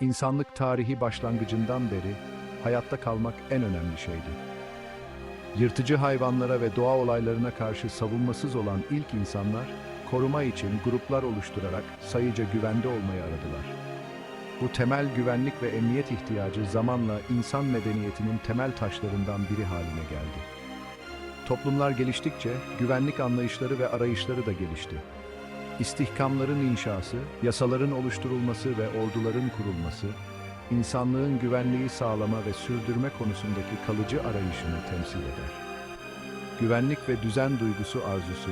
İnsanlık tarihi başlangıcından beri hayatta kalmak en önemli şeydi. Yırtıcı hayvanlara ve doğa olaylarına karşı savunmasız olan ilk insanlar, koruma için gruplar oluşturarak sayıca güvende olmayı aradılar. Bu temel güvenlik ve emniyet ihtiyacı zamanla insan medeniyetinin temel taşlarından biri haline geldi. Toplumlar geliştikçe güvenlik anlayışları ve arayışları da gelişti. İstihkamların inşası, yasaların oluşturulması ve orduların kurulması, insanlığın güvenliği sağlama ve sürdürme konusundaki kalıcı arayışını temsil eder. Güvenlik ve düzen duygusu arzusu,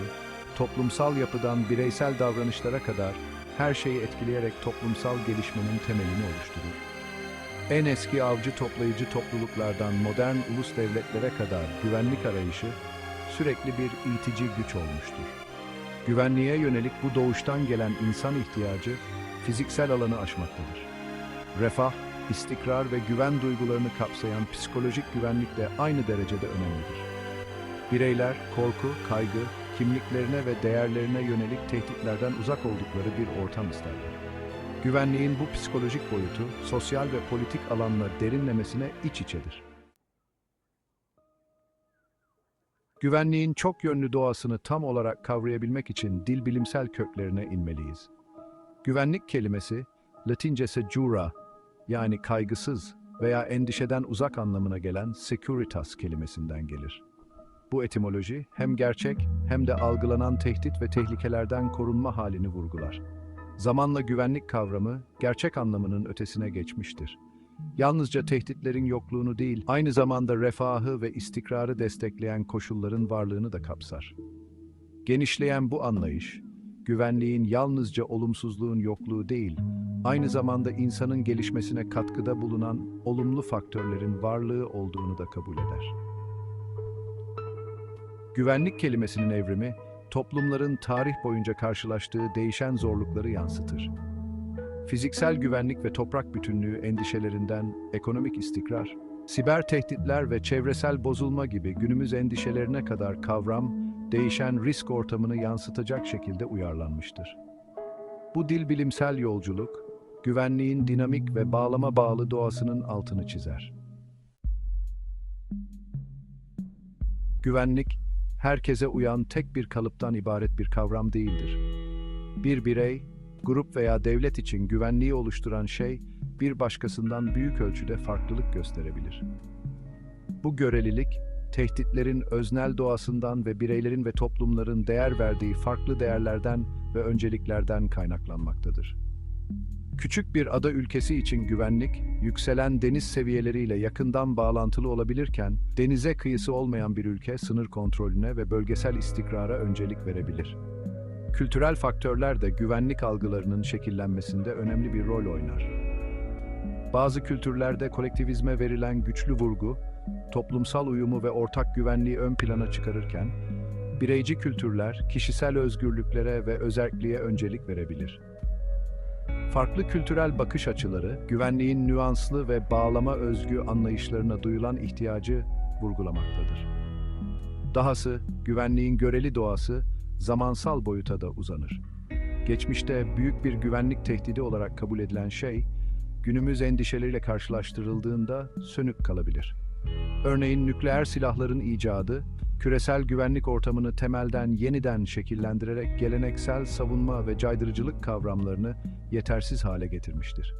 toplumsal yapıdan bireysel davranışlara kadar her şeyi etkileyerek toplumsal gelişmenin temelini oluşturur. En eski avcı toplayıcı topluluklardan modern ulus devletlere kadar güvenlik arayışı sürekli bir itici güç olmuştur. Güvenliğe yönelik bu doğuştan gelen insan ihtiyacı fiziksel alanı aşmaktadır. Refah, istikrar ve güven duygularını kapsayan psikolojik güvenlik de aynı derecede önemlidir. Bireyler korku, kaygı, kimliklerine ve değerlerine yönelik tehditlerden uzak oldukları bir ortam isterler. Güvenliğin bu psikolojik boyutu sosyal ve politik alanla derinlemesine iç içedir. Güvenliğin çok yönlü doğasını tam olarak kavrayabilmek için dil bilimsel köklerine inmeliyiz. Güvenlik kelimesi Latincesi jura yani kaygısız veya endişeden uzak anlamına gelen securitas kelimesinden gelir. Bu etimoloji hem gerçek hem de algılanan tehdit ve tehlikelerden korunma halini vurgular. Zamanla güvenlik kavramı gerçek anlamının ötesine geçmiştir. Yalnızca tehditlerin yokluğunu değil, aynı zamanda refahı ve istikrarı destekleyen koşulların varlığını da kapsar. Genişleyen bu anlayış, güvenliğin yalnızca olumsuzluğun yokluğu değil, aynı zamanda insanın gelişmesine katkıda bulunan olumlu faktörlerin varlığı olduğunu da kabul eder. Güvenlik kelimesinin evrimi, toplumların tarih boyunca karşılaştığı değişen zorlukları yansıtır. Fiziksel güvenlik ve toprak bütünlüğü endişelerinden ekonomik istikrar, siber tehditler ve çevresel bozulma gibi günümüz endişelerine kadar kavram, değişen risk ortamını yansıtacak şekilde uyarlanmıştır. Bu dil bilimsel yolculuk, güvenliğin dinamik ve bağlama bağlı doğasının altını çizer. Güvenlik, herkese uyan tek bir kalıptan ibaret bir kavram değildir. Bir birey, grup veya devlet için güvenliği oluşturan şey, bir başkasından büyük ölçüde farklılık gösterebilir. Bu görelilik, tehditlerin öznel doğasından ve bireylerin ve toplumların değer verdiği farklı değerlerden ve önceliklerden kaynaklanmaktadır. Küçük bir ada ülkesi için güvenlik, yükselen deniz seviyeleriyle yakından bağlantılı olabilirken, denize kıyısı olmayan bir ülke sınır kontrolüne ve bölgesel istikrara öncelik verebilir. Kültürel faktörler de güvenlik algılarının şekillenmesinde önemli bir rol oynar. Bazı kültürlerde kolektivizme verilen güçlü vurgu, toplumsal uyumu ve ortak güvenliği ön plana çıkarırken, bireyci kültürler kişisel özgürlüklere ve özerkliğe öncelik verebilir. Farklı kültürel bakış açıları, güvenliğin nüanslı ve bağlama özgü anlayışlarına duyulan ihtiyacı vurgulamaktadır. Dahası, güvenliğin göreli doğası, zamansal boyuta da uzanır. Geçmişte büyük bir güvenlik tehdidi olarak kabul edilen şey, günümüz endişeleriyle karşılaştırıldığında sönük kalabilir. Örneğin nükleer silahların icadı, küresel güvenlik ortamını temelden yeniden şekillendirerek geleneksel savunma ve caydırıcılık kavramlarını yetersiz hale getirmiştir.